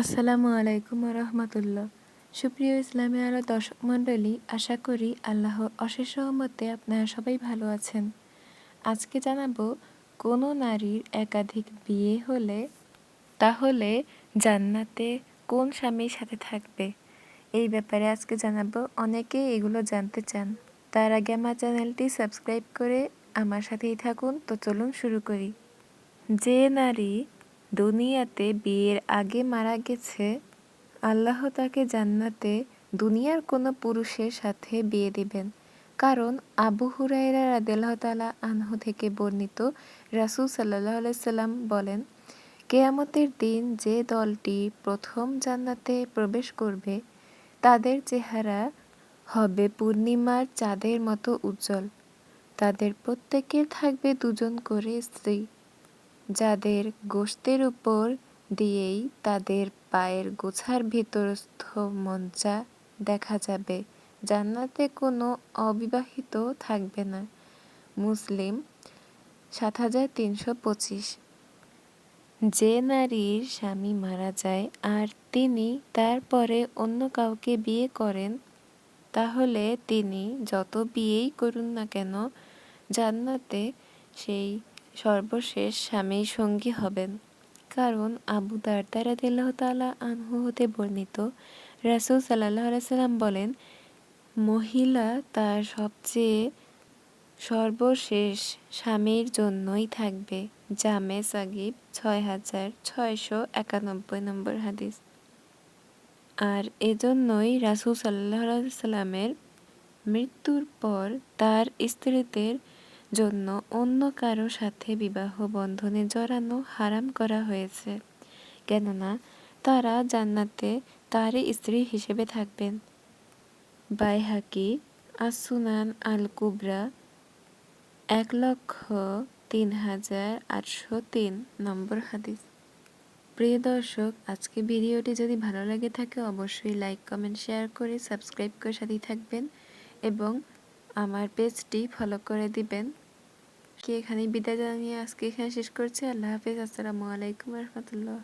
আসসালামু আলাইকুম রহমতুল্লাহ সুপ্রিয় ইসলামী আলো দর্শক মণ্ডলী, আশা করি আল্লাহর অশেষ সহমতে আপনারা সবাই ভালো আছেন। আজকে জানাব, কোনো নারীর একাধিক বিয়ে হলে, তাহলে জান্নাতে কোন স্বামীর সাথে থাকবে? এই ব্যাপারে আজকে জানাব অনেকে এগুলো জানতে চান। তার আগে আমার চ্যানেলটি সাবস্ক্রাইব করে আমার সাথেই থাকুন। তো চলুন শুরু করি। যে নারী দুনিয়াতে বিয়ের আগে মারা গেছে, আল্লাহ তাকে জান্নাতে দুনিয়ার কোনো পুরুষের সাথে বিয়ে দিবেন। কারণ আবু হুরাইরা রাদেলাহ তালা আনহু থেকে বর্ণিত রাসুল সাল্লাহ সাল্লাম বলেন, কেয়ামতের দিন যে দলটি প্রথম জান্নাতে প্রবেশ করবে, তাদের চেহারা হবে পূর্ণিমার চাঁদের মতো উজ্জ্বল। তাদের প্রত্যেকের থাকবে দুজন করে স্ত্রী। যাদের গোশতের উপর দিয়েই তাদের পায়ের গোছার ভিতরস্থ মঞ্চা দেখা যাবে। জান্নাতে কোনো অবিবাহিত থাকবে না। মুসলিম, সাত হাজার তিনশো পঁচিশ। যে নারীর স্বামী মারা যায় আর তিনি তারপরে অন্য কাউকে বিয়ে করেন, তাহলে তিনি যত বিয়েই করুন না কেন, জান্নাতে সেই সর্বশেষ স্বামী সঙ্গী হবেন। কারণ আবু দারদারা দিল্লাহ তালা আনহু হতে বর্ণিত রাসুল সাল্লাহ সাল্লাম বলেন, মহিলা তার সবচেয়ে সর্বশেষ স্বামীর জন্যই থাকবে জামে সাগিব ছয় হাজার ছয়শো একানব্বই নম্বর হাদিস। আর এজন্যই রাসুল সাল্লাহ সাল্লামের মৃত্যুর পর তার স্ত্রীদের জন্য অন্য কারও সাথে বিবাহ বন্ধনে জড়ানো হারাম করা হয়েছে। কেননা, তারা জান্নাতে তারই স্ত্রী হিসেবে থাকবেন। বাইহাকি, আসুনান আল কুবরা এক লক্ষ তিন হাজার আটশো তিন নম্বর হাদিস। প্রিয় দর্শক আজকে ভিডিওটি যদি ভালো লাগে থাকে, অবশ্যই লাইক, কমেন্ট, শেয়ার করে সাবস্ক্রাইব করে সাথেই থাকবেন এবং আমার পেজটি ফলো করে দিবেন। কি এখানে বিদায় জানিয়ে আজকে এখানে শেষ করছি। আল্লাহ হাফিজ। আসসালামু আলাইকুম রহমতুল্লাহ।